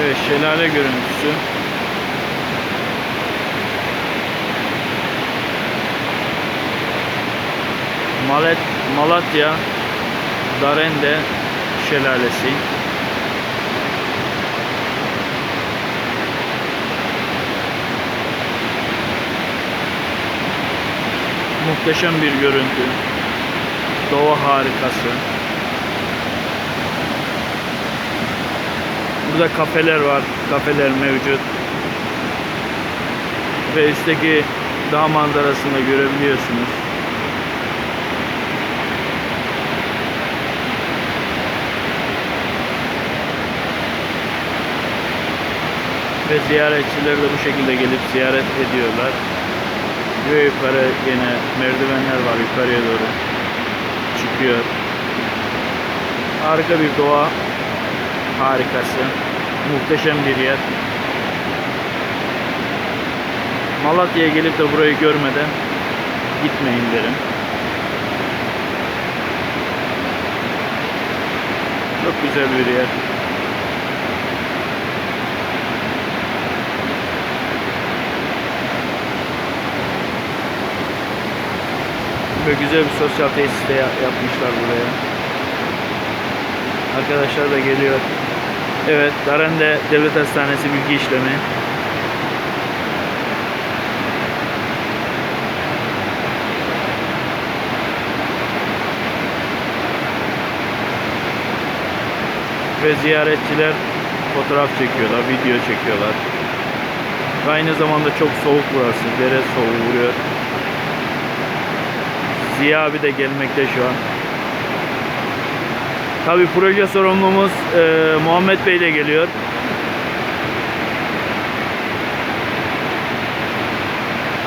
Evet şelale görüntüsü. Malet, Malatya Darende Şelalesi. Muhteşem bir görüntü. Doğa harikası. Burada kafeler var. Kafeler mevcut. Ve üstteki dağ manzarasını görebiliyorsunuz. Ve ziyaretçiler de bu şekilde gelip ziyaret ediyorlar. Ve yukarı yine merdivenler var yukarıya doğru çıkıyor. Harika bir doğa harikası. Muhteşem bir yer. Malatya'ya gelip de burayı görmeden gitmeyin derim. Çok güzel bir yer. Böyle güzel bir sosyal tesis de ya- yapmışlar buraya. Arkadaşlar da geliyor. Evet, Darende Devlet Hastanesi bilgi işlemi. Ve ziyaretçiler fotoğraf çekiyorlar, video çekiyorlar. Ve aynı zamanda çok soğuk burası. Dere soğuğu vuruyor. Ziya abi de gelmekte şu an. Tabi proje sorumlumuz e, Muhammed Bey ile geliyor.